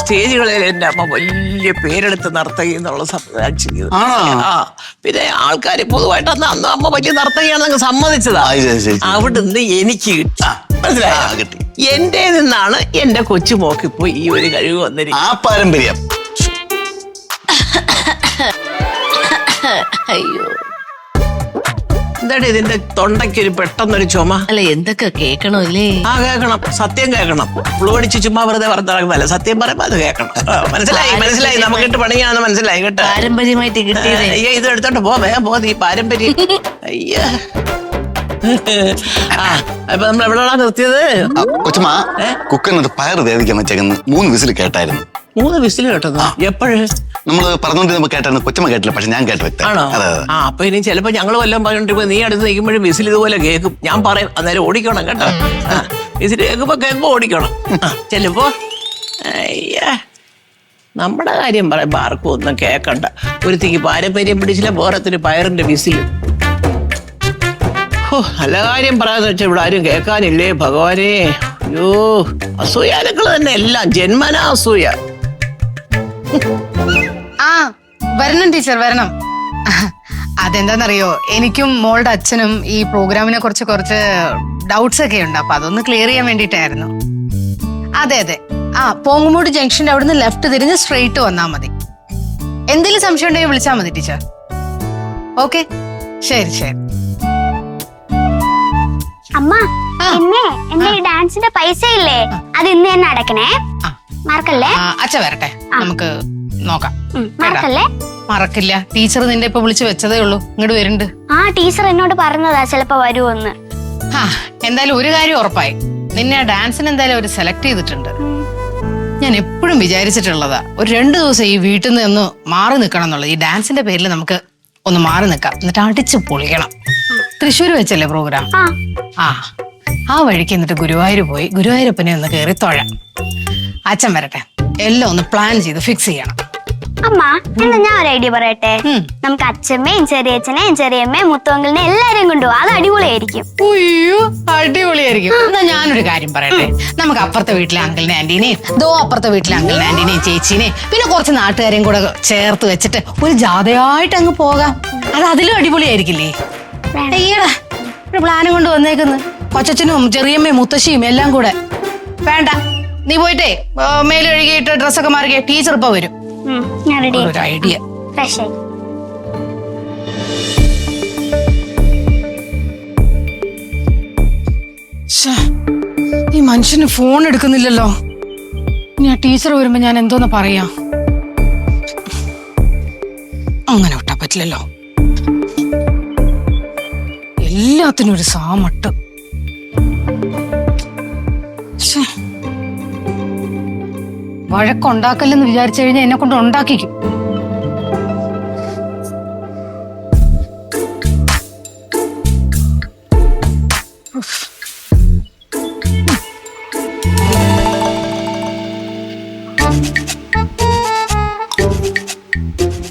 സ്റ്റേജുകളിൽ എന്റെ അമ്മ വലിയ പേരെടുത്ത് നർത്തകി എന്നുള്ള സംവിധാനം ചെയ്തു. ആ പിന്നെ ആൾക്കാർ പൊതുവായിട്ട് അന്ന് അന്ന് അമ്മ വലിയ നർത്തകിയാണെന്ന് സമ്മതിച്ചതാ. അവിടുന്ന് എനിക്ക് കിട്ടി. മനസ്സിലായോ? കിട്ടി. എന്റെ നിന്നാണ് എന്റെ കൊച്ചുമോക്ക് ഇപ്പൊ ഈ ഒരു കഴിവ് വന്നിരിക്കുന്നത്. ആ പാരമ്പര്യം. അയ്യോ. എന്താണ് ഇതിന്റെ തൊണ്ടയ്ക്ക് ഒരു പെട്ടെന്നൊരു ചുമ? അല്ല എന്തൊക്കെ കേക്കണോ അല്ലേ ആ കേൾക്കണം. സത്യം കേൾക്കണം. പുളുവടിച്ച് ചുമ്മാ വെറുതെ വെറുതെ സത്യം പറയുമ്പോ അത് കേൾക്കണം. ആ, മനസ്സിലായി മനസ്സിലായി? നമുക്കിട്ട് പണിയാന്ന് മനസ്സിലായി കേട്ടോ. പാരമ്പര്യമായിട്ട് കിട്ടിയത്. അയ്യ ഇത് എടുത്തോണ്ട് പോ വേഗം പോ നീ പാരമ്പര്യം. അയ്യ. ആ അപ്പൊ നമ്മൾ എവിടെയാണ് നിർത്തിയത്? ആ, കൊച്ചമ്മ കുക്കറിനകത്ത് പയർ വേവിക്കാൻ വെച്ചേക്കുന്നു മൂന്ന് വിസിൽ കേട്ടായിരുന്നു. മൂന്ന് വിസിൽ കേട്ടത്? എപ്പോഴ്? നമ്മൾ പറഞ്ഞുകൊണ്ടിരുന്നപ്പോ കേട്ടാണ് കൊച്ചമ്മ കേട്ടില്ല പക്ഷെ ഞാൻ കേട്ട വ്യക്തം. ആണോ? അതെ അതെ. ആ അപ്പൊ ഇനി ചിലപ്പോ ഞങ്ങൾ വല്ലതും പറഞ്ഞിട്ട് നീ അടുത്ത് നിൽക്കുമ്പോഴും വിസിൽ ഇതുപോലെ കേൾക്കും. ഞാൻ പറയും അന്നേരം ഓടിക്കണം കേട്ടോ. ആ വിസിൽ കേൾക്കുമ്പോ കേൾക്കുമ്പോ ഓടിക്കണം. ആ, ചെല്ലുമ്പോ അയ്യ നമ്മുടെ കാര്യം പറയുമ്പോ ആർക്കും ഒന്നും കേക്കണ്ട. ഒരുത്തിക്ക് പാരമ്പര്യം പിടിച്ചില്ല പോരത്തിന് പയറിന്റെ വിസിൽ ഹോ, നല്ല കാര്യം പറയാന്ന് വെച്ചാൽ ഇവിടെ ആരും കേൾക്കാനില്ലേ ഭഗവാനെ? അയ്യോ അസൂയാലുക്കൾ തന്നെ എല്ലാം ജന്മനാ അസൂയ. ആ വരണം ടീച്ചർ വരണം. അതെന്താണെന്നറിയോ എനിക്കും മോളുടെ അച്ഛനും ഈ പ്രോഗ്രാമിനെ കുറിച്ച് കുറച്ച് ഡൗട്ട്സ് ഒക്കെ ഉണ്ട്. അപ്പൊ അതൊന്ന് ക്ലിയർ ചെയ്യാൻ വേണ്ടിയിട്ടായിരുന്നു. അതെ അതെ. ആ പോങ്ങുമൂട് ജംഗ്ഷന്റെ അവിടുന്ന് ലെഫ്റ്റ് തിരിഞ്ഞ് സ്ട്രെയിറ്റ് വന്നാൽ മതി. എന്തെങ്കിലും സംശയം ഉണ്ടെങ്കിൽ വിളിച്ചാൽ മതി ടീച്ചർ. ഓക്കെ? ശരി ശരി. അമ്മ പിന്നെ എന്റെ ഡാൻസിന്റെ പൈസ ഇല്ലേ അത് ഇന്ന് തന്നെ അടക്കണേ. മറക്കല്ലേ? അച്ഛ വരട്ടെ. നമുക്ക് നോക്കാം. മറക്കല്ലേ? മറക്കില്ല. ടീച്ചർ നിന്റെ ഇപ്പൊ വിളിച്ചു വെച്ചതേ ഉള്ളൂ. ഇങ്ങോട്ട് വരുന്നുണ്ട് ആ ടീച്ചർ എന്നോട് പറഞ്ഞതാ ചിലപ്പോ വരുമെന്ന് ആ എന്തായാലും ഒരു കാര്യം ഉറപ്പായി. നിന്നെ ആ ഡാൻസിന് എന്തായാലും അവർ സെലക്ട് ചെയ്തിട്ടുണ്ട്. ഞാൻ എപ്പോഴും വിചാരിച്ചിട്ടുള്ളതാ. ഒരു രണ്ടു ദിവസം ഈ വീട്ടിൽ നിന്ന് ഒന്ന് മാറി നിൽക്കണം എന്നുള്ളത്. ഈ ഡാൻസിന്റെ പേരിൽ നമുക്ക് ഒന്ന് മാറി നിൽക്കാം. എന്നിട്ട് അടിച്ച് പൊളിക്കണം. തൃശ്ശൂർ വെച്ചല്ലേ പ്രോഗ്രാം ആ. ആ. ആ വഴിക്ക് എന്നിട്ട് ഗുരുവായൂർ പോയി. ഗുരുവായൂരപ്പനെ ഒന്ന് കയറി തൊഴാം. അച്ഛൻ വരട്ടെ. എല്ലാം ഒന്ന് പ്ലാൻ ചെയ്ത് ഫിക്സ് ചെയ്യണം. അമ്മ എന്നാ ഞാൻ ഒരു ഐഡിയ പറയട്ടെ. നമുക്ക് അച്ഛമ്മയും ചെറിയച്ഛനെയും ചെറിയമ്മയും മുത്തുവങ്കലിനെ എല്ലാരെയും കൊണ്ടുപോകും അത് അടിപൊളിയായിരിക്കും. ഉയ്യോ അടിപൊളിയായിരിക്കും. എന്നാ ഞാനൊരു കാര്യം പറയട്ടെ? നമുക്ക് അപ്പുറത്തെ വീട്ടിലെ അങ്കിളിനെ ആന്റീനെയും ദോ അപ്പുറത്തെ വീട്ടിലെ അങ്കിളിനെ ആന്റീനെയും ചേച്ചീനെയും പിന്നെ കുറച്ച് നാട്ടുകാരെയും കൂടെ ചേർത്ത് വെച്ചിട്ട് ഒരു ജാഥയായിട്ട് അങ്ങ് പോകാം. അത് അതിലും അടിപൊളിയായിരിക്കില്ലേ. അയ്യടാ ഒരു പ്ലാനും കൊണ്ട് വന്നേക്കുന്നു. കൊച്ചച്ഛനും ചെറിയമ്മയും മുത്തശ്ശിയും എല്ലാം കൂടെ. വേണ്ട. നീ പോയിട്ടേ മേലെ കഴുകിയിട്ട് ഡ്രസ്സൊക്കെ മാറിക്കേ ടീച്ചർ ഇപ്പൊ വരും. ഞാൻ റെഡി ഒരു ഐഡിയ ഫ്രഷ് ആയി. ഈ മനുഷ്യന് ഫോൺ എടുക്കുന്നില്ലല്ലോ. ഇനി ആ ടീച്ചർ വരുമ്പോ ഞാൻ എന്തോന്ന് പറയാ? അങ്ങനെ വിട്ടാ പറ്റില്ലല്ലോ. എല്ലാത്തിനും ഒരു സാമട്ട്. വഴക്കുണ്ടാക്കല്ലെന്ന് വിചാരിച്ചു കഴിഞ്ഞാൽ എന്നെ കൊണ്ട് ഉണ്ടാക്കിക്കും.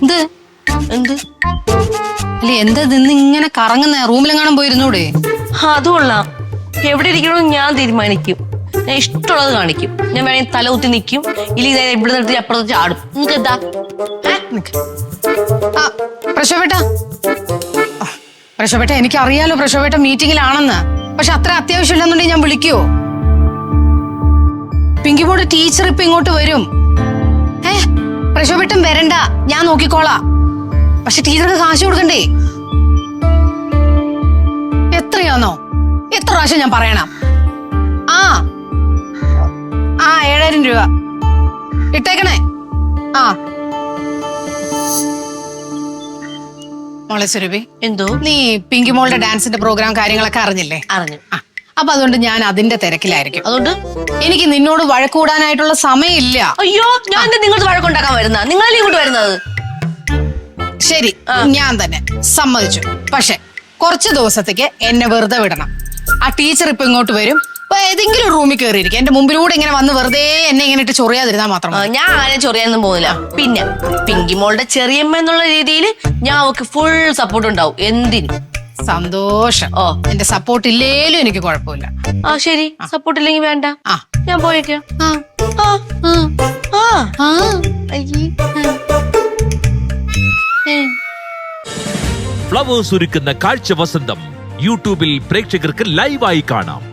എന്ത്? എന്ത്? അല്ലെ എന്താ നിന്ന് ഇങ്ങനെ കറങ്ങുന്ന? റൂമിലെങ്ങാനും പോയിരുന്നൂടെ? അതുകൊള്ളാം. എവിടെ ഇരിക്കണമെന്ന് ഞാൻ തീരുമാനിക്കും. ഞാൻ ഇഷ്ടമുള്ളത് കാണിക്കും. ഞാൻ വേണമെങ്കിൽ തല കുത്തി നിൽക്കും ഇല്ലെങ്കിൽ ഇതാ ഇവിടെ നിർത്തി അപ്പുറത്ത് ചാടും നിങ്ങൾക്ക് എന്താ? പ്രശോപേട്ട പ്രശോപേട്ട ആ പ്രശോഭേട്ട. എനിക്ക് അറിയാലോ പ്രശോപേട്ട മീറ്റിംഗിലാണെന്ന് പക്ഷെ അത്ര അത്യാവശ്യമില്ലെന്നുണ്ടെങ്കിൽ ഞാൻ വിളിക്കുവോ? ബോർഡ് ടീച്ചർ ഇപ്പൊ ഇങ്ങോട്ട് വരും. ഏ പ്രശോപേട്ടം വരണ്ട. ഞാൻ നോക്കിക്കോളാം. പക്ഷെ ടീച്ചർക്ക് കാശ് കൊടുക്കണ്ടേ? എത്രയാന്നോ? എത്ര പ്രാവശ്യം ഞാൻ പറയണം? ആ ഏഴായിരം രൂപ. ഇട്ടേക്കണേ. ആ. മോളെ സുരഭി എന്തോ? നീ പിങ്കി മോളുടെ ഡാൻസിന്റെ പ്രോഗ്രാം കാര്യങ്ങളൊക്കെ അറിഞ്ഞില്ലേ? അറിഞ്ഞു. അപ്പൊ അതുകൊണ്ട് ഞാൻ അതിന്റെ തിരക്കിലായിരിക്കും. അതുകൊണ്ട്? എനിക്ക് നിന്നോട് വഴക്കൂടാനായിട്ടുള്ള സമയമില്ല. അയ്യോ ഞാൻ നിങ്ങൾക്ക് വഴക്കുണ്ടാക്കാൻ വരുന്ന? നിങ്ങളല്ലേ ഇങ്ങോട്ട് വരുന്നത്? ശരി ഞാൻ തന്നെ സമ്മതിച്ചു. പക്ഷെ കുറച്ച് ദിവസത്തേക്ക് എന്നെ വെറുതെ വിടണം. ആ ടീച്ചർ ഇപ്പൊ ഇങ്ങോട്ട് വരും. അപ്പൊ ഏതെങ്കിലും റൂമിൽ കയറിയിരിക്കും എന്റെ മുമ്പിലൂടെ ഇങ്ങനെ വന്ന് വെറുതെ എന്നെ ഇങ്ങനെ ഇട്ട് ചൊറിയാതിരുന്നാ മാത്രം ഞാൻ ആരെ ചൊറിയാനൊന്നും പോകുന്നില്ല. പിന്നെ പിങ്കി മോളുടെ ചെറിയമ്മ എന്നുള്ള രീതിയിൽ ഞാൻ അവക്ക് ഫുൾ സപ്പോർട്ട് ഉണ്ടാവും. എന്തിനും? സന്തോഷം. ഓ. എന്റെ സപ്പോർട്ട് ഇല്ലേലും എനിക്ക് കുഴപ്പമില്ല. ആ ശരി. സപ്പോർട്ട് ഇല്ലെങ്കിൽ വേണ്ട. ആ. ഞാൻ പോയേക്കാം. ആ, ആ, ആ. ആ. ഫ്ലവേഴ്സ് ഒരുക്കുന്ന കാഴ്ച വസന്തം യൂട്യൂബിൽ പ്രേക്ഷകർക്ക് ലൈവായി കാണാം.